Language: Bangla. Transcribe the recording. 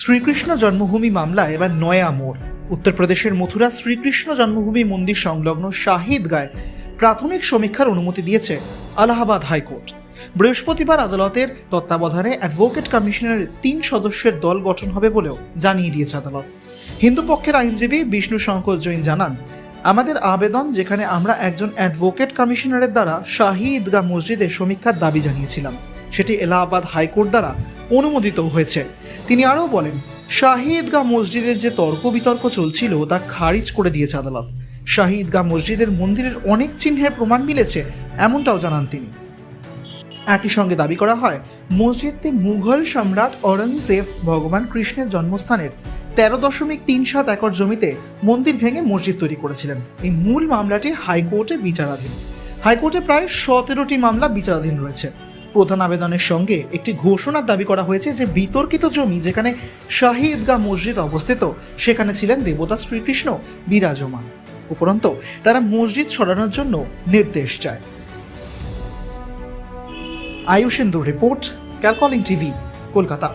শ্রীকৃষ্ণ জন্মভূমি মামলা, এবার নয়া মোড়। উত্তরপ্রদেশের মথুরা শ্রীকৃষ্ণ জন্মভূমি মন্দির সংলগ্ন শাহিদ গায়ে প্রাথমিক সমীক্ষার অনুমতি দিয়েছে আলাহাবাদ হাইকোর্ট। বৃহস্পতিবার আদালতের তত্ত্বাবধানে অ্যাডভোকেট কমিশনের তিন সদস্যের দল গঠন হবে বলেও জানিয়ে দিয়েছে আদালত। হিন্দু পক্ষের আইনজীবী বিষ্ণু শঙ্কর জৈন জানান, আমাদের আবেদন যেখানে আমরা একজন অ্যাডভোকেট কমিশনারের দ্বারা শাহী ঈদগাহ মসজিদের সমীক্ষার দাবি জানিয়েছিলাম। সেটি এলাহাবাদ হাইকোর্ট দ্বারা অনুমোদিত হয়েছে। তিনি আরও বলেন, শাহী ঈদগাহ মসজিদের যে তর্ক বিতর্ক চলছিল তা খারিজ করে দিয়েছে আদালত। শাহী ঈদগাহ মসজিদের মন্দিরের অনেক চিহ্নের প্রমাণ মিলেছে, এমনটাও জানান তিনি। একই সঙ্গে দাবি করা হয়, মসজিদটি মুঘল সম্রাট ঔরঙ্গজেব ভগবান কৃষ্ণের জন্মস্থানের তেরো দশমিক তিন সাত একর জমিতে মন্দির ভেঙে মসজিদ তৈরি করেছিলেন। এই মূল মামলাটি হাইকোর্টে বিচারাধীন। হাইকোর্টে প্রায় সতেরোটি মামলা বিচারাধীন রয়েছে। প্রধান আবেদনের সঙ্গে একটি ঘোষণার দাবি করা হয়েছে যে বিতর্কিত জমি যেখানে শাহী ঈদগাহ মসজিদ অবস্থিত, সেখানে ছিলেন দেবতা শ্রীকৃষ্ণ বিরাজমান। উপরন্ত, তারা মসজিদ সরানোর জন্য নির্দেশ চায়। আয়ুষেন্দু রিপোর্ট ক্যালকলিং টিভি, কলকাতা।